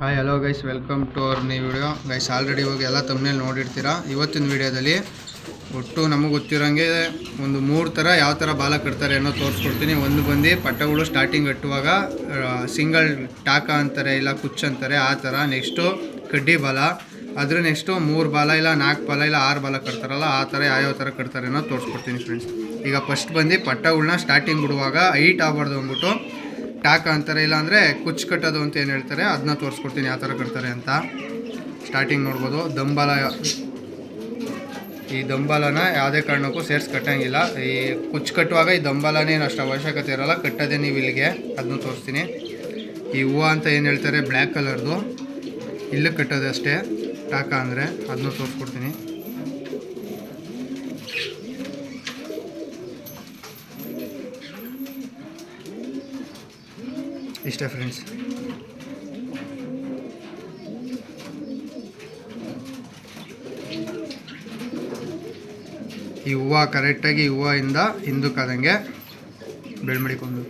Hi hello guys welcome to our new video guys already ಇವಾಗ ಎಲ್ಲ ತಮ್ಮನೇಲಿ ನೋಡಿರ್ತೀರಾ? ಇವತ್ತಿನ ವಿಡಿಯೋದಲ್ಲಿ ಒಟ್ಟು ನಮಗೆ ಗೊತ್ತಿರೋಂಗೆ ಒಂದು ಮೂರು ಥರ ಯಾವ ಥರ ಬಾಲ ಕಟ್ತಾರೆ ಅನ್ನೋ ತೋರಿಸ್ಕೊಡ್ತೀನಿ. ಒಂದು ಬಂದು ಪಟ್ಟಗಳು ಸ್ಟಾರ್ಟಿಂಗ್ ಕಟ್ಟುವಾಗ ಸಿಂಗಲ್ ಟಾಕ ಅಂತಾರೆ ಇಲ್ಲ ಕುಚ್ಚು ಅಂತಾರೆ, ಆ ಥರ ನೆಕ್ಸ್ಟು ಕಡ್ಡಿ ಬಾಲ. ಅದ್ರ ನೆಕ್ಸ್ಟು ಮೂರು ಬಾಲ ಇಲ್ಲ, ನಾಲ್ಕು ಬಾಲ ಇಲ್ಲ, ಆರು ಬಾಲ ಕಟ್ತಾರಲ್ಲ, ಆ ಥರ ಯಾವ್ಯಾವ ಥರ ಕಟ್ತಾರೆ ಅನ್ನೋ ತೋರಿಸ್ಕೊಡ್ತೀನಿ ಫ್ರೆಂಡ್ಸ್ ಈಗ ಫಸ್ಟ್ ಬಂದು ಪಟ್ಟಗಳನ್ನ ಸ್ಟಾರ್ಟಿಂಗ್ ಬಿಡುವಾಗ ಹೈಟ್ ಆಗ್ಬಾರ್ದು ಅಂದ್ಬಿಟ್ಟು ಟಾಕ ಅಂತಾರೆ ಇಲ್ಲಾಂದರೆ ಕುಚ್ಚು ಕಟ್ಟೋದು ಅಂತ ಏನು ಹೇಳ್ತಾರೆ ಅದನ್ನ ತೋರಿಸ್ಕೊಡ್ತೀನಿ ಯಾವ ಥರ ಕಟ್ತಾರೆ ಅಂತ. ಸ್ಟಾರ್ಟಿಂಗ್ ನೋಡ್ಬೋದು, ದಂಬಾಲ, ಈ ದಂಬಾಲನ ಯಾವುದೇ ಕಾರಣಕ್ಕೂ ಸೇರಿಸಿ ಕಟ್ಟಂಗಿಲ್ಲ. ಈ ಕುಚ್ಚು ಕಟ್ಟುವಾಗ ಈ ದಂಬಾಲನೇ ಏನು ಅಷ್ಟು ಅವಶ್ಯಕತೆ ಇರೋಲ್ಲ, ಕಟ್ಟೋದೇ ನೀವು ಇಲ್ಲಿಗೆ ಅದನ್ನ ತೋರಿಸ್ತೀನಿ. ಈ ಹೂವು ಅಂತ ಏನು ಹೇಳ್ತಾರೆ, ಬ್ಲ್ಯಾಕ್ ಕಲರ್ದು, ಇಲ್ಲಿ ಕಟ್ಟೋದು ಅಷ್ಟೇ, ಟಾಕ ಅಂದರೆ ಅದನ್ನು ತೋರಿಸ್ಕೊಡ್ತೀನಿ. ಇಷ್ಟೇ ಫ್ರೆಂಡ್ಸ್ ಈ ಹೂವು ಕರೆಕ್ಟಾಗಿ ಹೂವಿಂದ ಹಿಂದಕ್ಕಾದಂಗೆ ಬೆಳ್ಮಡಿಕೊಂಡು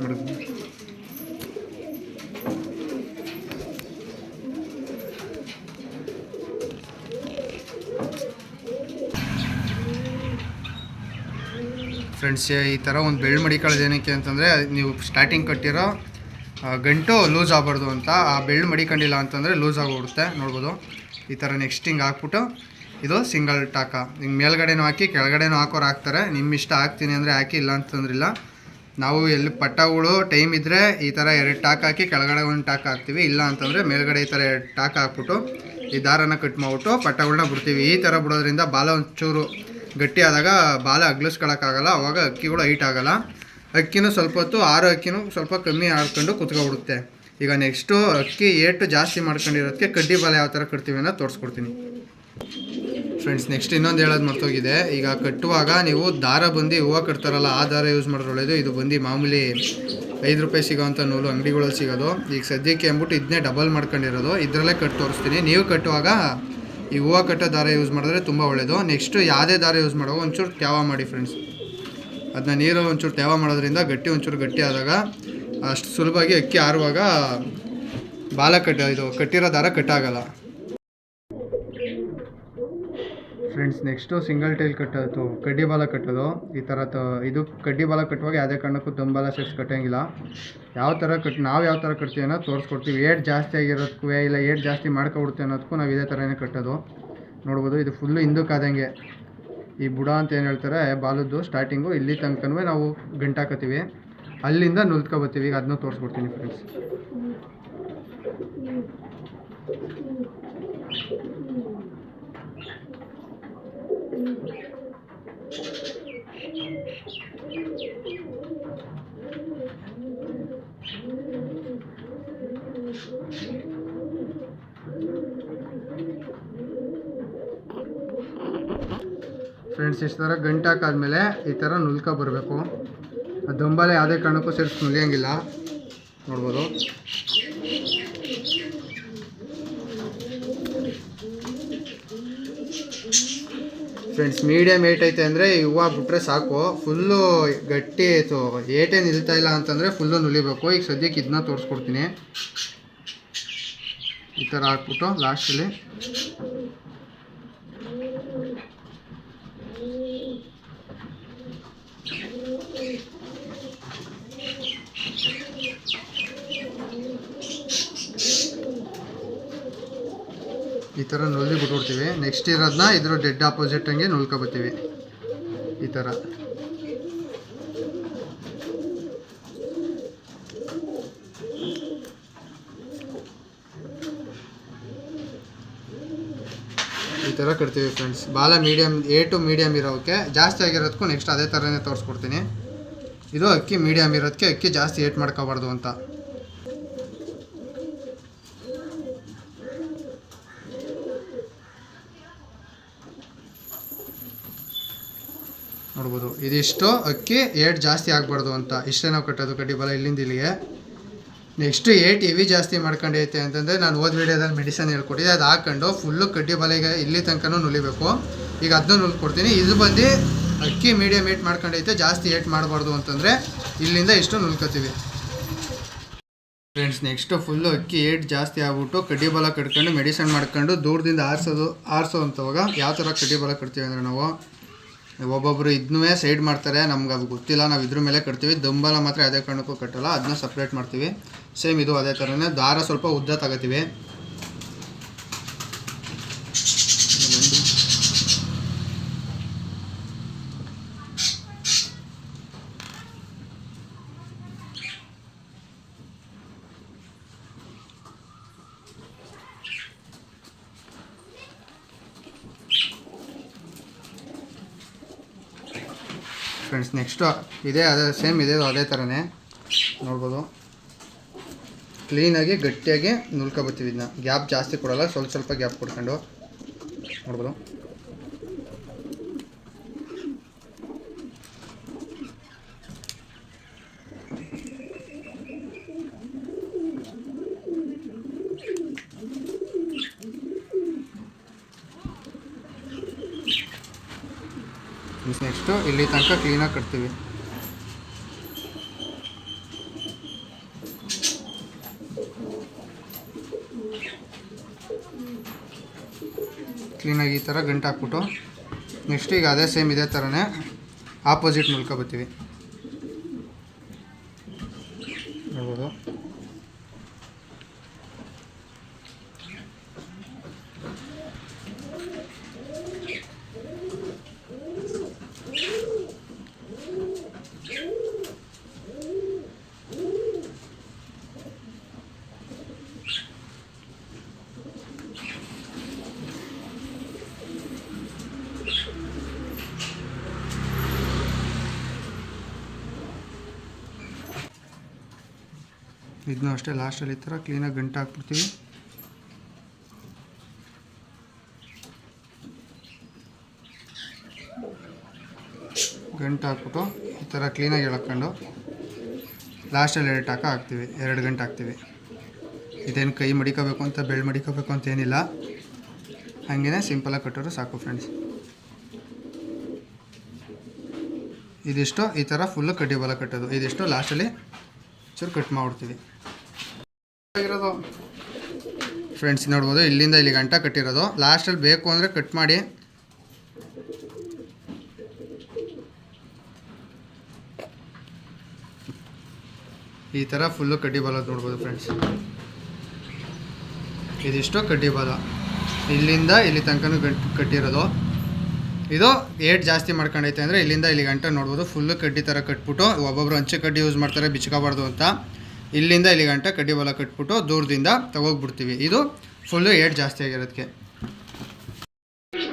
ನೋಡಿ. ಫ್ರೆಂಡ್ಸ್ ಈ ಥರ ಒಂದು ಬೆಳ್ಳು ಮಡಿಕೊಳ್ಳೋದು ಏನಕ್ಕೆ ಅಂತಂದರೆ ನೀವು ಸ್ಟಾರ್ಟಿಂಗ್ ಕಟ್ಟಿರೋ ಗಂಟು ಲೂಸ್ ಆಗಬಾರ್ದು ಅಂತ, ಆ ಬೆಳ್ಳು ಮಡಿಕೊಂಡಿಲ್ಲ ಅಂತಂದರೆ ಲೂಸ್ ಆಗೋಗ್ಬಿಡುತ್ತೆ ನೋಡ್ಬೋದು. ಈ ಥರ ನೆಕ್ಸ್ಟ್ ಹಿಂಗೆ ಹಾಕ್ಬಿಟ್ಟು, ಇದು ಸಿಂಗಲ್ ಟಾಕ. ಹಿಂಗೆ ಮೇಲ್ಗಡೆನೂ ಹಾಕಿ, ಕೆಳಗಡೆನೂ ಹಾಕೋರು ಹಾಕ್ತಾರೆ. ನಿಮ್ಮ ಇಷ್ಟ ಹಾಕ್ತೀನಿ ಅಂದರೆ ಹಾಕಿ, ಇಲ್ಲ ಅಂತಂದ್ರಿಲ್ಲ. ನಾವು ಎಲ್ಲಿ ಪಟ್ಟಗಳು ಟೈಮ್ ಇದ್ದರೆ ಈ ಥರ ಎರಡು ಟಾಕ್ ಹಾಕಿ, ಕೆಳಗಡೆ ಒಂದು ಟಾಕ್ ಹಾಕ್ತೀವಿ. ಇಲ್ಲ ಅಂತಂದರೆ ಮೇಲ್ಗಡೆ ಈ ಥರ ಎರಡು ಟಾಕ್ ಹಾಕ್ಬಿಟ್ಟು, ಈ ದಾರನ ಕಟ್ ಮಾಡಿಬಿಟ್ಟು ಪಟ್ಟಗಳನ್ನ ಬಿಡ್ತೀವಿ. ಈ ಥರ ಬಿಡೋದ್ರಿಂದ ಬಾಲ ಒಂಚೂರು ಗಟ್ಟಿ ಆದಾಗ ಬಾಲ ಅಗ್ಲಿಸ್ಕೊಳಕ್ಕಾಗಲ್ಲ, ಅವಾಗ ಅಕ್ಕಿಗಳು ಹೈಟ್ ಆಗಲ್ಲ. ಅಕ್ಕಿನೂ ಸ್ವಲ್ಪ ಹೊತ್ತು, ಆರು ಅಕ್ಕಿನೂ ಸ್ವಲ್ಪ ಕಮ್ಮಿ ಆಡ್ಕೊಂಡು ಕುತ್ಕೊಬಿಡುತ್ತೆ. ಈಗ ನೆಕ್ಸ್ಟು ಅಕ್ಕಿ ಏಟು ಜಾಸ್ತಿ ಮಾಡ್ಕೊಂಡಿರೋದಕ್ಕೆ ಕಡ್ಡಿ ಬಾಲ ಯಾವ ಥರ ಕಟ್ತೀವಿ ಅನ್ನೋ ತೋರಿಸ್ಕೊಡ್ತೀನಿ. ಫ್ರೆಂಡ್ಸ್ ನೆಕ್ಸ್ಟ್ ಇನ್ನೊಂದು ಹೇಳೋದು ಮರ್ತೋಗಿದೆ. ಈಗ ಕಟ್ಟುವಾಗ ನೀವು ದಾರ ಬಂದು ಹೂವು ಕಟ್ತಾರಲ್ಲ, ಆ ದಾರ ಯೂಸ್ ಮಾಡಿದ್ರೆ ಒಳ್ಳೆಯದು ಇದು ಬಂದು ಮಾಮೂಲಿ ಐದು ರೂಪಾಯಿ ಸಿಗೋವಂಥ ನೂಲು ಅಂಗಡಿಗಳಲ್ಲಿ ಸಿಗೋದು. ಈಗ ಸದ್ಯಕ್ಕೆ ಅಂದ್ಬಿಟ್ಟು ಇದನ್ನೇ ಡಬಲ್ ಮಾಡ್ಕೊಂಡಿರೋದು. ಇದರಲ್ಲೇ ಕಟ್ ತೋರಿಸ್ತೀನಿ. ನೀವು ಕಟ್ಟುವಾಗ ಈ ಹೂವು ಕಟ್ಟೋ ದಾರ ಯೂಸ್ ಮಾಡಿದ್ರೆ ತುಂಬ ಒಳ್ಳೆಯದು ನೆಕ್ಸ್ಟು ಯಾವುದೇ ದಾರ ಯೂಸ್ ಮಾಡುವಾಗ ಒಂಚೂರು ತ್ಯಾವ ಮಾಡಿ ಫ್ರೆಂಡ್ಸ್ ಅದನ್ನ ನೀರು ಒಂಚೂರು ತ್ಯಾವ ಮಾಡೋದ್ರಿಂದ ಗಟ್ಟಿ ಒಂಚೂರು ಗಟ್ಟಿ ಆದಾಗ ಅಷ್ಟು ಸುಲಭವಾಗಿ ಅಕ್ಕಿ ಆರುವಾಗ ಬಾಲ ಕಟ್ಟ ಇದು ಕಟ್ಟಿರೋ ದಾರ ಕಟ್ಟಾಗಲ್ಲ ಫ್ರೆಂಡ್ಸ್ ನೆಕ್ಸ್ಟು ಸಿಂಗಲ್ ಟೈಲ್ ಕಟ್ಟೋದು ಕಡ್ಡಿ ಬಾಲ ಕಟ್ಟೋದು. ಈ ಥರ ಇದು ಕಡ್ಡಿ ಬಾಲ ಕಟ್ಟುವಾಗ ಯಾವುದೇ ಕಾರಣಕ್ಕೂ ದಂಬಾಲ ಸೆಟ್ಸ್ ಕಟ್ಟೋಂಗಿಲ್ಲ. ಯಾವ ಥರ ಕಟ್, ನಾವು ಯಾವ ಥರ ಕಟ್ತೀವಿ ಅನ್ನೋದು ತೋರಿಸ್ಕೊಡ್ತೀವಿ. ಏಟ್ ಜಾಸ್ತಿ ಆಗಿರೋದಕ್ಕೂ ಇಲ್ಲ, ಏಟ್ ಜಾಸ್ತಿ ಮಾಡ್ಕೊಬಿಡ್ತೀವಿ ಅನ್ನೋದಕ್ಕೂ ನಾವು ಇದೇ ಥರನೇ ಕಟ್ಟೋದು. ನೋಡ್ಬೋದು, ಇದು ಫುಲ್ಲು ಹಿಂದಕ್ಕಾದಂಗೆ. ಈ ಬುಡ ಅಂತ ಏನು ಹೇಳ್ತಾರೆ, ಬಾಲದ್ದು ಸ್ಟಾರ್ಟಿಂಗು ಇಲ್ಲಿ ತನಕನೂ ನಾವು ಗಂಟಾಕತ್ತೀವಿ. ಅಲ್ಲಿಂದ ನುಲ್ತ್ಕೊಬತ್ತೀವಿ ಈಗ ಅದನ್ನೂ ತೋರಿಸ್ಕೊಡ್ತೀನಿ ಫ್ರೆಂಡ್ಸ್ ಫ್ರೆಂಡ್ಸ್, ಇಷ್ಟು ಥರ ಗಂಟೆ ಹಾಕಾದ್ಮೇಲೆ ಈ ಥರ ನುಲ್ಕ ಬರಬೇಕು. ದಂಬಾಲೆ ಯಾವುದೇ ಕಾರಣಕ್ಕೂ ಸೇರಿಸಿ ನುಲಿಯಂಗಿಲ್ಲ. ನೋಡ್ಬೋದು. ಫ್ರೆಂಡ್ಸ್ ಮೀಡಿಯಮ್ ಏಟ್ ಐತೆ ಅಂದರೆ ಹೂವು ಬಿಟ್ಟರೆ ಸಾಕು. ಫುಲ್ಲು ಗಟ್ಟಿ ಆಯಿತು ಏಟೇ ನಿಲ್ತಾ ಇಲ್ಲ ಅಂತಂದರೆ ಫುಲ್ಲು ನುಲಿಬೇಕು. ಈಗ ಸದ್ಯಕ್ಕೆ ಇದನ್ನ ತೋರಿಸ್ಕೊಡ್ತೀನಿ. ಈ ಥರ ಹಾಕ್ಬಿಟ್ಟು ಲಾಸ್ಟಲ್ಲಿ ಈ ಥರ ನುಲ್ಲಿ ಬಿಟ್ಬಿಡ್ತೀವಿ. ನೆಕ್ಸ್ಟ್ ಇರೋದನ್ನ ಇದ್ರ ಡೆಡ್ ಆಪೋಸಿಟ್ ಹಂಗೆ ನುಲ್ಕೊಬತ್ತೀವಿ ಈ ಥರ ಈ ಥರ ಕಟ್ತೀವಿ ಫ್ರೆಂಡ್ಸ್ ಬಾಲ ಮೀಡಿಯಮ್ ಏ ಟು ಮೀಡಿಯಮ್ ಇರೋಕ್ಕೆ ಜಾಸ್ತಿ ಆಗಿರೋದಕ್ಕೂ ನೆಕ್ಸ್ಟ್ ಅದೇ ಥರನೇ ತೋರಿಸ್ಕೊಡ್ತೀನಿ. ಇದು ಅಕ್ಕಿ ಮೀಡಿಯಮ್ ಇರೋದಕ್ಕೆ ಅಕ್ಕಿ ಜಾಸ್ತಿ ಏಟ್ ಮಾಡ್ಕೋಬಾರ್ದು ಅಂತ ನೋಡ್ಬೋದು ಇದಿಷ್ಟು ಅಕ್ಕಿ ಏಟ್ ಜಾಸ್ತಿ ಆಗಬಾರ್ದು ಅಂತ. ಇಷ್ಟೇ ನಾವು ಕಟ್ಟೋದು ಕಡ್ಡಿ ಬಲ ಇಲ್ಲಿಂದ ಇಲ್ಲಿಗೆ. ನೆಕ್ಸ್ಟ್ ಏಟ್ ಹೆವಿ ಜಾಸ್ತಿ ಮಾಡ್ಕೊಂಡೈತೆ ಅಂತಂದರೆ ನಾನು ಓದ್ ವಿಡಿಯೋದಲ್ಲಿ ಮೆಡಿಸನ್ ಹೇಳ್ಕೊಟ್ಟಿದ್ದೆ, ಅದು ಹಾಕೊಂಡು ಫುಲ್ಲು ಕಡ್ಡಿ ಬಲೆಗೆ ಇಲ್ಲಿ ತನಕನೂ ನುಲಿಬೇಕು. ಈಗ ಅದನ್ನ ನುಲ್ಕೊಡ್ತೀನಿ. ಇದು ಬಂದು ಅಕ್ಕಿ ಮೀಡಿಯಮ್ ಏಟ್ ಮಾಡ್ಕೊಂಡೈತೆ, ಜಾಸ್ತಿ ಏಟ್ ಮಾಡಬಾರ್ದು ಅಂತಂದರೆ ಇಲ್ಲಿಂದ ಇಷ್ಟು ನುಲ್ಕೋತೀವಿ. ಫ್ರೆಂಡ್ಸ್ ನೆಕ್ಸ್ಟು ಫುಲ್ಲು ಅಕ್ಕಿ ಏಟ್ ಜಾಸ್ತಿ ಆಗ್ಬಿಟ್ಟು ಕಡ್ಡಿ ಬಲ ಕಟ್ಕೊಂಡು ಮೆಡಿಸನ್ ಮಾಡ್ಕೊಂಡು ದೂರದಿಂದ ಆರಿಸೋದು, ಆರಿಸೋ ಅಂತವಾಗ ಯಾವ ಥರ ಕಡ್ಡಿ ಬಲ ಕಟ್ತೀವಿ ಅಂದರೆ ನಾವು. ಒಬ್ಬೊಬ್ಬರು ಇದನ್ನೂ ಸೈಡ್ ಮಾಡ್ತಾರೆ ನಮ್ಗೆ ಅದು ಗೊತ್ತಿಲ್ಲ, ನಾವು ಇದ್ರ ಮೇಲೆ ಕಟ್ತೀವಿ. ದಂಬಲ ಮಾತ್ರ ಅದೇ ಕಾರಣಕ್ಕೂ ಕಟ್ಟಲ್ಲ ಅದನ್ನ ಸಪ್ರೇಟ್ ಮಾಡ್ತೀವಿ. ಸೇಮ್ ಇದು ಅದೇ ಥರನೇ ದಾರ ಸ್ವಲ್ಪ ಉದ್ದ ತಗೋತೀವಿ. ಫ್ರೆಂಡ್ಸ್ ನೆಕ್ಸ್ಟು ಇದೇ ಅದೇ ಸೇಮ್ ಇದೆ ಅದೇ ಥರನೇ ನೋಡ್ಬೋದು. ಕ್ಲೀನಾಗಿ ಗಟ್ಟಿಯಾಗಿ ನುಲ್ಕೊಬತ್ತೀವಿ ಇದನ್ನ. ಗ್ಯಾಪ್ ಜಾಸ್ತಿ ಕೊಡೋಲ್ಲ, ಸ್ವಲ್ಪ ಸ್ವಲ್ಪ ಗ್ಯಾಪ್ ಕೊಡ್ಕೊಂಡು. ನೋಡ್ಬೋದು ನೆಕ್ಸ್ಟು ಇಲ್ಲಿ ತನಕ ಕ್ಲೀನಾಗಿ ಕಟ್ತೀವಿ. ಕ್ಲೀನಾಗಿ ಈ ಥರ ಗಂಟು ಹಾಕ್ಬಿಟ್ಟು ನೆಕ್ಸ್ಟ್ ಈಗ ಅದೇ ಸೇಮ್ ಇದೇ ಥರನೇ ಆಪೋಸಿಟ್ ಬತ್ತೀವಿ ನೋಡ್ಬೋದು ಇದನ್ನೂ ಅಷ್ಟೇ ಲಾಸ್ಟಲ್ಲಿ ಈ ಥರ ಕ್ಲೀನಾಗಿ ಗಂಟು ಹಾಕ್ಬಿಡ್ತೀವಿ. ಗಂಟು ಹಾಕ್ಬಿಟ್ಟು ಈ ಥರ ಕ್ಲೀನಾಗಿ ಎಳ್ಕೊಂಡು ಲಾಸ್ಟಲ್ಲಿ ಎರಡು ಟಾಕ ಹಾಕ್ತೀವಿ, ಎರಡು ಗಂಟೆ ಹಾಕ್ತೀವಿ. ಇದೇನು ಕೈ ಮಡಿಕೋಬೇಕು ಅಂತ ಬೆಳ್ಳು ಮಡಿಕೋಬೇಕು ಅಂತ ಏನಿಲ್ಲ. ಹಾಗೇ ಸಿಂಪಲಾಗಿ ಕಟ್ಟೋರು ಸಾಕು ಫ್ರೆಂಡ್ಸ್ ಇದಿಷ್ಟು, ಈ ಥರ ಫುಲ್ಲು ಕಡ್ಡಿ ಬಲ ಕಟ್ಟೋದು. ಇದಿಷ್ಟು ಲಾಸ್ಟಲ್ಲಿ ಚೂರು ಕಟ್ ಮಾಡ್ಬಿಡ್ತೀವಿ. ಇರೋದು ಫ್ರೆಂಡ್ಸ್ ನೋಡ್ಬೋದು. ಇಲ್ಲಿಂದ ಇಲ್ಲಿ ಗಂಟ ಕಟ್ಟಿರೋದು. ಲಾಸ್ಟಲ್ಲಿ ಬೇಕು ಅಂದರೆ ಕಟ್ ಮಾಡಿ. ಈ ಥರ ಫುಲ್ಲು ಕಡ್ಡಿ ಬಾಲ ನೋಡ್ಬೋದು ಫ್ರೆಂಡ್ಸ್ ಇದಿಷ್ಟು ಕಡ್ಡಿ ಬಾಲ. ಇಲ್ಲಿಂದ ಇಲ್ಲಿ ತನಕನೂ ಗಂಟು ಕಟ್ಟಿರೋದು. ಇದು ಏಟ್ ಜಾಸ್ತಿ ಮಾಡ್ಕೊಂಡೈತೆ ಅಂದರೆ ಇಲ್ಲಿಂದ ಇಲ್ಲಿ ಗಂಟೆ ನೋಡ್ಬೋದು. ಫುಲ್ಲು ಕಡ್ಡಿ ಥರ ಕಟ್ಬಿಟ್ಟು, ಒಬ್ಬೊಬ್ರು ಅಂಚೆ ಕಡ್ಡಿ ಯೂಸ್ ಮಾಡ್ತಾರೆ, ಬಿಚ್ಕೋಬಾರ್ದು ಅಂತ. ಇಲ್ಲಿಂದ ಇಲ್ಲಿ ಗಂಟ ಕಡ್ಡಿ ಬಲ ಕಟ್ಬಿಟ್ಟು ದೂರದಿಂದ ತಗೋಗ್ಬಿಡ್ತೀವಿ. ಇದು ಫುಲ್ಲು ಏಟ್ ಜಾಸ್ತಿ ಆಗಿರೋದಕ್ಕೆ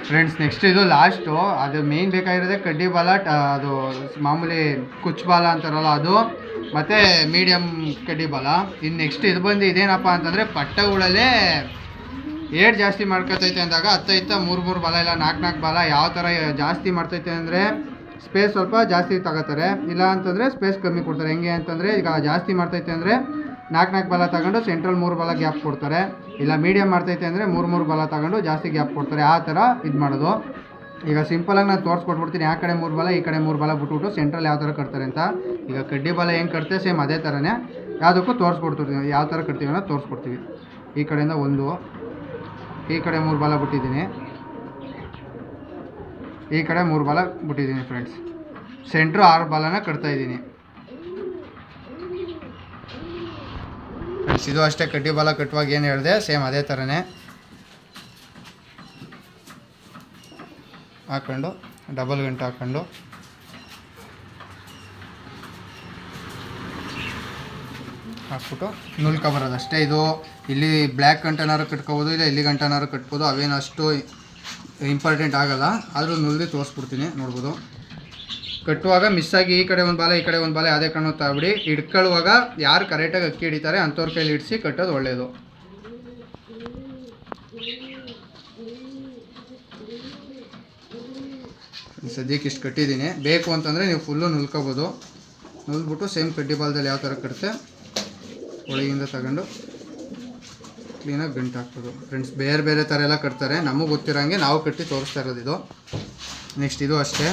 ಫ್ರೆಂಡ್ಸ್ ನೆಕ್ಸ್ಟ್ ಇದು ಲಾಸ್ಟು ಅದು ಮೇಯ್ನ್ ಬೇಕಾಗಿರೋದೇ ಕಡ್ಡಿ ಬಾಲ ಅದು ಮಾಮೂಲಿ ಕುಚ್ ಬಾಲ ಅಂತಾರಲ್ಲ ಅದು. ಮತ್ತು ಮೀಡಿಯಮ್ ಕಡ್ಡಿ ಬಾಲ. ಇನ್ನು ನೆಕ್ಸ್ಟ್ ಇದು ಬಂದು ಇದೇನಪ್ಪ ಅಂತಂದರೆ ಪಟ್ಟಗಳಲ್ಲೇ ಏಟ್ ಜಾಸ್ತಿ ಮಾಡ್ಕೊತೈತೆ ಅಂದಾಗ ಹತ್ತೈತ ಮೂರು ಮೂರು ಬಾಲ ಇಲ್ಲ ನಾಲ್ಕು ನಾಲ್ಕು ಬಾಲ ಯಾವ ಥರ ಜಾಸ್ತಿ ಮಾಡ್ತೈತೆ ಅಂದರೆ ಸ್ಪೇಸ್ ಸ್ವಲ್ಪ ಜಾಸ್ತಿ ತಗೋತಾರೆ. ಇಲ್ಲ ಅಂತಂದರೆ ಸ್ಪೇಸ್ ಕಮ್ಮಿ ಕೊಡ್ತಾರೆ. ಹೆಂಗೆ ಅಂತಂದರೆ ಈಗ ಜಾಸ್ತಿ ಮಾಡ್ತೈತೆ ಅಂದರೆ ನಾಲ್ಕು ನಾಲ್ಕು ಬಲ ತಗೊಂಡು ಸೆಂಟ್ರಲ್ ಮೂರು ಬಲ ಗ್ಯಾಪ್ ಕೊಡ್ತಾರೆ. ಇಲ್ಲ ಮೀಡಿಯಮ್ ಮಾಡ್ತೈತೆ ಅಂದರೆ ಮೂರು ಮೂರು ಬಲ ತಗೊಂಡು ಜಾಸ್ತಿ ಗ್ಯಾಪ್ ಕೊಡ್ತಾರೆ. ಆ ಥರ ಇದು ಮಾಡೋದು. ಈಗ ಸಿಂಪಲಾಗಿ ನಾನು ತೋರಿಸ್ಕೊಟ್ಬಿಡ್ತೀನಿ. ಆ ಕಡೆ ಮೂರು ಬಲ, ಈ ಕಡೆ ಮೂರು ಬಲ ಬಿಟ್ಬಿಟ್ಟು ಸೆಂಟ್ರಲ್ ಯಾವ ಥರ ಕಟ್ತಾರೆ ಅಂತ. ಈಗ ಕಡ್ಡಿ ಬಲ ಹೆಂಗೆ ಕಟ್ತೆ? ಸೇಮ್ ಅದೇ ಥರನೇ. ಯಾವುದಕ್ಕೂ ತೋರಿಸ್ಕೊಡ್ತಿರ್ತೀನಿ. ಯಾವ ಥರ ಕಟ್ತೀವಿ ಅನ್ನೋ ತೋರಿಸ್ಕೊಡ್ತೀವಿ. ಈ ಕಡೆಯಿಂದ ಒಂದು, ಈ ಕಡೆ ಮೂರು ಬಲ ಬಿಟ್ಟಿದ್ದೀನಿ. ಈ ಕಡೆ ಮೂರು ಬಾಲ ಬಿಟ್ಟಿದ್ದೀನಿ ಫ್ರೆಂಡ್ಸ್ ಸೆಂಟ್ರು ಆರು ಬಾಲನ ಕಟ್ತಾ ಇದ್ದೀನಿ. ಫ್ರೆಂಡ್ಸ್ ಇದು ಅಷ್ಟೇ ಕಡ್ಡಿ ಬಾಲ ಕಟ್ಟುವಾಗ ಏನು ಹೇಳಿದೆ? ಸೇಮ್ ಅದೇ ಥರನೇ ಹಾಕ್ಕೊಂಡು ಡಬಲ್ ಗಂಟೆ ಹಾಕ್ಕೊಂಡು ಹಾಕ್ಬಿಟ್ಟು ನುಲ್ಕ ಬರೋದು ಅಷ್ಟೇ. ಇದು ಇಲ್ಲಿ ಬ್ಲ್ಯಾಕ್ ಗಂಟನಾರು ಕಟ್ಕೋಬೋದು, ಇಲ್ಲ ಇಲ್ಲಿ ಗಂಟನಾರು ಕಟ್ಬೋದು. ಅವೇನು ಅಷ್ಟು ಇಂಪಾರ್ಟೆಂಟ್ ಆಗಲ್ಲ, ಆದರೂ ನುಲ್ದಿ ತೋರಿಸ್ಬಿಡ್ತೀನಿ, ನೋಡ್ಬೋದು. ಕಟ್ಟುವಾಗ ಮಿಸ್ ಆಗಿ ಈ ಕಡೆ ಒಂದು ಬಾಲ, ಈ ಕಡೆ ಒಂದು ಬಾಲ, ಅದೇ ಕಣ್ಣು ತಾಬಿಡಿ ಹಿಡ್ಕೊಳ್ಳುವಾಗ ಯಾರು ಕರೆಕ್ಟಾಗಿ ಅಕ್ಕಿ ಹಿಡಿತಾರೆ, ಅಂಥವ್ರ ಕೈಲಿ ಇಡಿಸಿ ಕಟ್ಟೋದು ಒಳ್ಳೆಯದು ಸದ್ಯಕ್ಕೆ ಇಷ್ಟು ಕಟ್ಟಿದ್ದೀನಿ. ಬೇಕು ಅಂತಂದರೆ ನೀವು ಫುಲ್ಲು ನುಲ್ಕೋಬೋದು. ನುಲ್ಬಿಟ್ಟು ಸೇಮ್ ಕಡ್ಡಿ ಬಾಲದಲ್ಲಿ ಯಾವ ಥರ ಕಟ್ಟುತ್ತೆ ಒಳಗಿಂದ ತಗೊಂಡು. ಕ್ಲೀನಾಗಿ ಗಂಟು ಹಾಕ್ಬೋದು ಫ್ರೆಂಡ್ಸ್ ಬೇರೆ ಬೇರೆ ಥರ ಎಲ್ಲ ಕಟ್ತಾರೆ. ನಮಗೆ ಗೊತ್ತಿರೋಂಗೆ ನಾವು ಕಟ್ಟಿ ತೋರಿಸ್ತಾ ಇರೋದು ಇದು. ನೆಕ್ಸ್ಟ್ ಇದು ಅಷ್ಟೇ.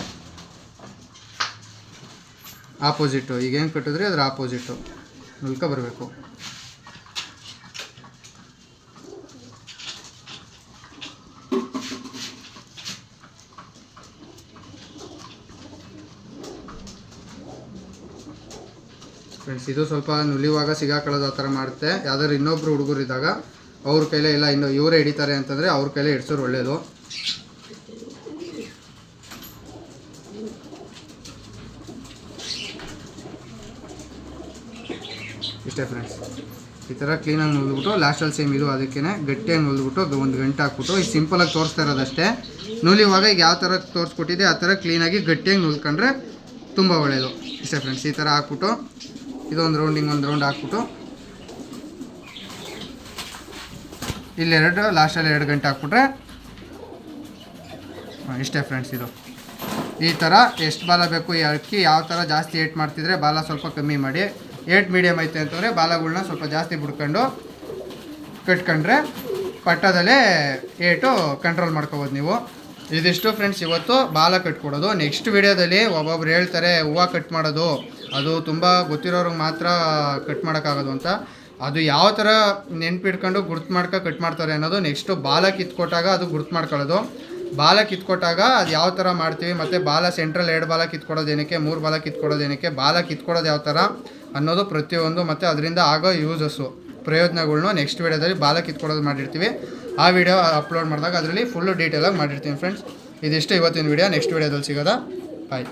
ಆಪೋಸಿಟ್ಟು ಈಗೇನು ಕಟ್ಟಿದ್ರಿ? ಅದ್ರ ಆಪೋಸಿಟ್ಟು ನುಲ್ಕ ಬರಬೇಕು. ಫ್ರೆಂಡ್ಸ್ ಇದು ಸ್ವಲ್ಪ ನುಲಿಯುವಾಗ ಸಿಗಾಕೊಳ್ಳೋದು ಆ ಥರ ಮಾಡುತ್ತೆ. ಯಾವ್ದಾದ್ರು ಇನ್ನೊಬ್ರು ಹುಡುಗರು ಇದ್ದಾಗ ಅವ್ರ ಕೈಲೇ ಇಲ್ಲ, ಇನ್ನು ಇವರೇ ಹಿಡಿತಾರೆ ಅಂತಂದರೆ ಅವ್ರ ಕೈಲೇ ಹಿಡ್ಸೋರು ಒಳ್ಳೆಯದು ಇಷ್ಟೇ ಫ್ರೆಂಡ್ಸ್ ಈ ಥರ ಕ್ಲೀನಾಗಿ ನುಲ್ಬಿಟ್ಟು ಲಾಸ್ಟಲ್ಲಿ ಸೇಮ್ ಇದು ಅದಕ್ಕೇ ಗಟ್ಟಿಯಾಗಿ ನುಲ್ಬಿಟ್ಟು ಒಂದು ಗಂಟೆ ಹಾಕ್ಬಿಟ್ಟು, ಈ ಸಿಂಪಲಾಗಿ ತೋರಿಸ್ತಾ ಇರೋದಷ್ಟೇ. ನೂಲಿವಾಗ ಈಗ ಯಾವ ಥರ ತೋರಿಸ್ಕೊಟ್ಟಿದೆ ಆ ಥರ ಕ್ಲೀನಾಗಿ ಗಟ್ಟಿಯಾಗಿ ನುಲ್ಕೊಂಡ್ರೆ ತುಂಬ ಒಳ್ಳೆಯದು ಇಷ್ಟೇ ಫ್ರೆಂಡ್ಸ್ ಈ ಥರ ಹಾಕ್ಬಿಟ್ಟು, ಇದೊಂದು ರೌಂಡಿಂಗ್ ಒಂದು ರೌಂಡ್ ಹಾಕ್ಬಿಟ್ಟು ಇಲ್ಲೆರಡು, ಲಾಸ್ಟಲ್ಲಿ ಎರಡು ಗಂಟೆ ಹಾಕ್ಬಿಟ್ರೆ ಇಷ್ಟೇ ಫ್ರೆಂಡ್ಸ್ ಇದು. ಈ ಥರ ಎಷ್ಟು ಬಾಲ ಬೇಕು, ಈ ಅಕ್ಕಿ ಯಾವ ಥರ ಜಾಸ್ತಿ ಏಟ್ ಮಾಡ್ತಿದ್ರೆ ಬಾಲ ಸ್ವಲ್ಪ ಕಮ್ಮಿ ಮಾಡಿ. ಏಟ್ ಮೀಡಿಯಮ್ ಐತೆ ಅಂತಂದರೆ ಬಾಲಗಳನ್ನ ಸ್ವಲ್ಪ ಜಾಸ್ತಿ ಬಿಡ್ಕೊಂಡು ಕಟ್ಕೊಂಡ್ರೆ ಪಟ್ಟದಲ್ಲೇ ಏಟು ಕಂಟ್ರೋಲ್ ಮಾಡ್ಕೋಬೋದು ನೀವು. ಇದಿಷ್ಟು ಫ್ರೆಂಡ್ಸ್ ಇವತ್ತು ಬಾಲ ಕಟ್ಕೊಡೋದು. ನೆಕ್ಸ್ಟ್ ವಿಡಿಯೋದಲ್ಲಿ ಒಬ್ಬೊಬ್ರು ಹೇಳ್ತಾರೆ, ಹೂವು ಕಟ್ ಮಾಡೋದು. ಅದು ತುಂಬ ಗೊತ್ತಿರೋರಿಗೆ ಮಾತ್ರ ಕಟ್ ಮಾಡೋಕ್ಕಾಗೋದು ಅಂತ. ಅದು ಯಾವ ಥರ ನೆನ್ಪಿಟ್ಕೊಂಡು ಗುರ್ತು ಮಾಡ್ಕೊ, ಕಟ್ ಮಾಡ್ತಾರೆ ಅನ್ನೋದು ನೆಕ್ಸ್ಟು ಬಾಲ ಕಿತ್ಕೊಟ್ಟಾಗ ಅದು ಗುರ್ತು ಮಾಡ್ಕೊಳ್ಳೋದು. ಬಾಲ ಕಿತ್ಕೊಟ್ಟಾಗ ಅದು ಯಾವ ಥರ ಮಾಡ್ತೀವಿ, ಮತ್ತು ಬಾಲ ಸೆಂಟ್ರಲ್ ಎರಡು ಬಾಲ ಕಿತ್ಕೊಡೋದು ಏನಕ್ಕೆ, ಮೂರು ಬಾಲ ಕಿತ್ಕೊಡೋದು ಏನಕ್ಕೆ, ಬಾಲ ಕಿತ್ಕೊಡೋದು ಯಾವ ಥರ ಅನ್ನೋದು ಪ್ರತಿಯೊಂದು, ಮತ್ತು ಅದರಿಂದ ಆಗೋ ಯೂಸಸ್ಸು, ಪ್ರಯೋಜನಗಳ್ನು ನೆಕ್ಸ್ಟ್ ವೀಡಿಯೋದಲ್ಲಿ ಬಾಲ ಕಿತ್ಕೊಡೋದು ಮಾಡಿರ್ತೀವಿ. ಆ ವಿಡಿಯೋ ಅಪ್ಲೋಡ್ ಮಾಡಿದಾಗ ಅದರಲ್ಲಿ ಫುಲ್ಲು ಡೀಟೇಲಾಗಿ ಮಾಡಿರ್ತೀನಿ ಫ್ರೆಂಡ್ಸ್. ಇದಿಷ್ಟು ಇವತ್ತಿನ ವಿಡಿಯೋ, ನೆಕ್ಸ್ಟ್ ವೀಡಿಯೋದಲ್ಲಿ ಸಿಗೋದ? ಬಾಯ್.